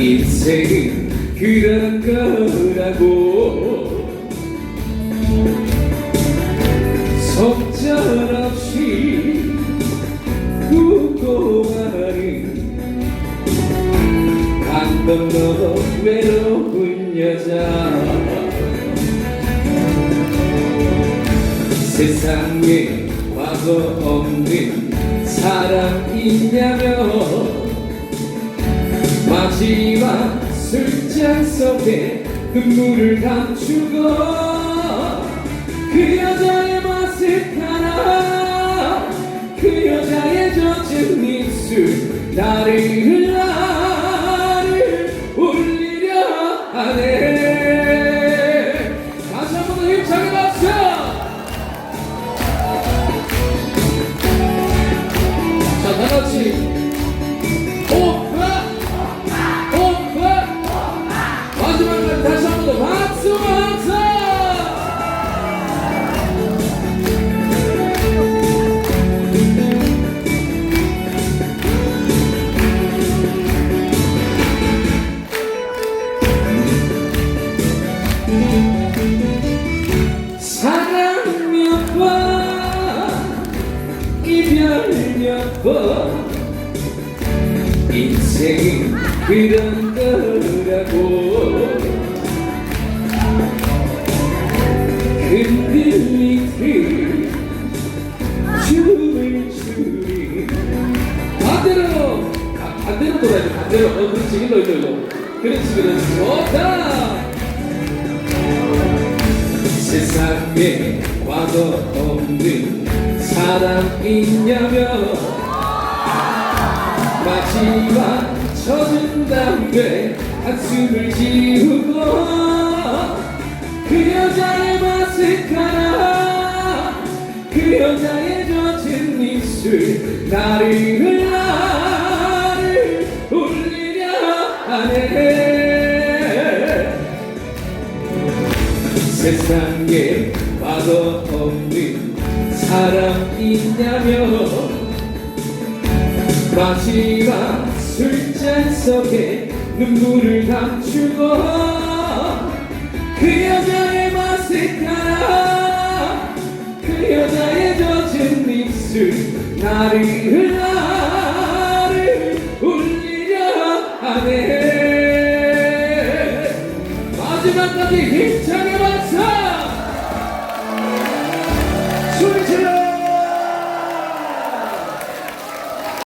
인생은 그런 거라고. 속절없이 웃고 가는 한 건너 외로운 여자. 세상에 과거 없는 사람 있냐며 마지막 술잔 속에 눈물을 감추고 그 여자의 마스카라 그 여자의 젖은 입술 나를 나를 울리려 하네. 다시 한번더 힘차게 박 몇번 인생은 그런 거라고. 흔들리듯 춤을 추리 반대로 아, 반대로 돌아야 돼 반대로 어 그렇지 일로 일로 일로 그렇지 그렇지 좋다 세상에 과거 없는 사람 있냐며 마지막 젖은 담배 한숨을 지우고 그 여자의 마스카라. 그 여자의 젖은 입술 나를 세상에 과거 없는 사람 있냐며. 마지막 술잔 속에 눈물을 감추고 그 여자의 마스카라. 그 여자의 젖은 입술 나를 나를 울리려 하네. 마지막까지 힘차게